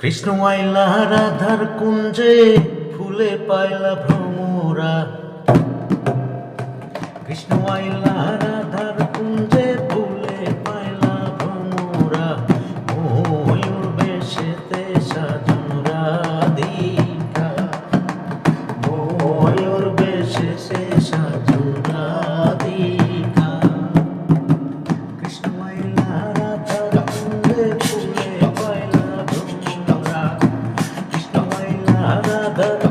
কৃষ্ণ আইলা রাধার কুঞ্জে ফুলে পাইলা ভ্রমরা। কৃষ্ণ আইলা Oh.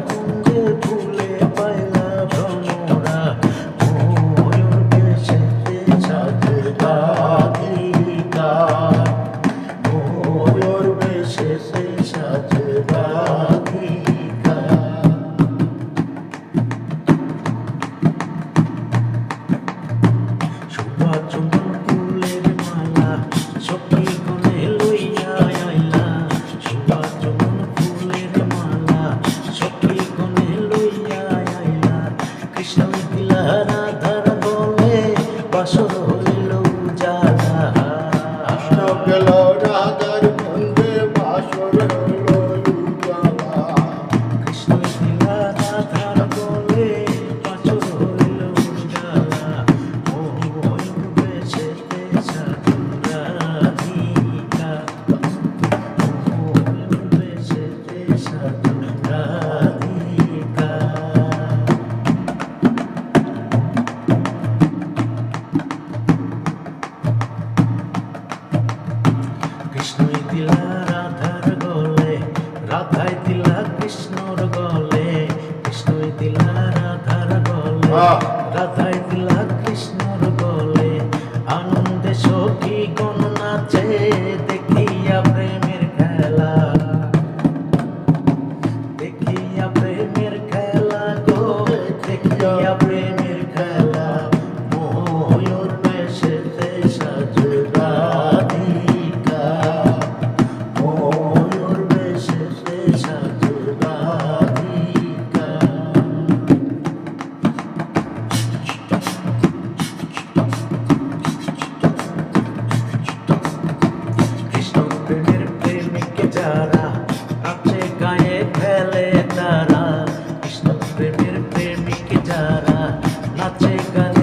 রাধার গলে রাধাই দিলা কৃষ্ণর গলে কৃষ্ণই দিলা রাধার গলে। যারা আছে গায়ে ফেলে তারা কৃষ্ণ প্রেমের প্রেমিক যারা নাচে গান